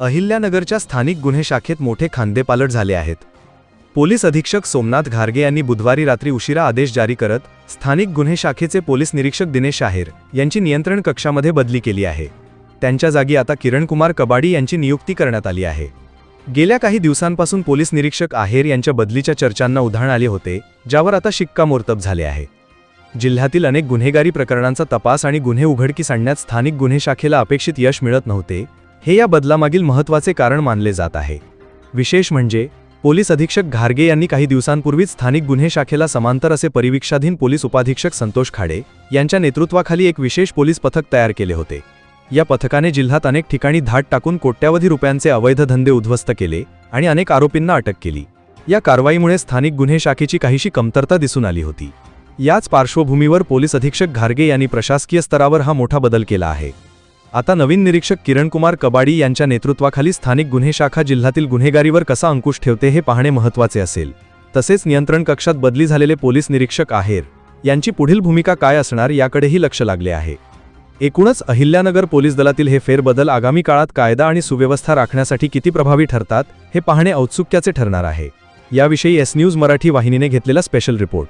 अहिल्यानगरच्या स्थानिक गुन्हे शाखेत मोठे खांदेपालट झाले आहेत. पोलीस अधीक्षक सोमनाथ घारगे यांनी बुधवारी रात्री उशिरा आदेश जारी करत स्थानिक गुन्हे शाखेचे पोलीस निरीक्षक दिनेश शाहेर यांची नियंत्रण कक्षामध्ये बदली केली आहे. त्यांच्या जागी आता किरण कुमार कबाडी यांची नियुक्ती करण्यात आली आहे. गेल्या काही दिवसांपासून पोलीस निरीक्षक आहेर यांच्या बदलीच्या चर्चांना उधाण आले होते ज्यावर आता शिक्कामोर्तब झाले आहे. जिल्ह्यातील अनेक गुन्हेगारी प्रकरणांचा तपास आणि गुन्हे उघडकीस आणण्यात स्थानिक गुन्हे शाखेला अपेक्षित यश मिळत नव्हते हे या बदलामागील महत्त्वाचे कारण मानले जात आहे. विशेष म्हणजे पोलीस अधीक्षक घारगे यांनी काही दिवसांपूर्वीच स्थानिक गुन्हे शाखेला समांतर असे परिवीक्षाधीन पोलीस उपाधीक्षक संतोष खाडे यांच्या नेतृत्वाखाली एक विशेष पोलीस पथक तयार केले होते. या पथकाने जिल्ह्यात अनेक ठिकाणी धाट टाकून कोट्यावधी रुपयांचे अवैध धंदे उद्ध्वस्त केले आणि अनेक आरोपींना अटक केली. या कारवाईमुळे स्थानिक गुन्हे शाखेची काहीशी कमतरता दिसून आली होती. याच पार्श्वभूमीवर पोलीस अधीक्षक घारगे यांनी प्रशासकीय स्तरावर हा मोठा बदल केला आहे. आता नवीन निरीक्षक किरण कुमार कबाडी यांच्या नेतृत्वाखाली स्थानिक गुन्हे शाखा जिल्ह्यातील गुन्हेगारीवर कसा अंकुश ठेवते हे पाहणे महत्त्वाचे असेल. तसेच नियंत्रण कक्षात बदली झालेले पोलीस निरीक्षक आहेर. यांची पुढील भूमिका काय असणार याकडेही लक्ष लागले आहे. एकूणच अहिल्यानगर पोलीस दलातील हे फेरबदल आगामी काळात कायदा आणि सुव्यवस्था राखण्यासाठी किती प्रभावी ठरतात हे पाहणे औत्सुक्याचे ठरणार आहे. याविषयी एस न्यूज मराठी वाहिनीने घेतलेला स्पेशल रिपोर्ट.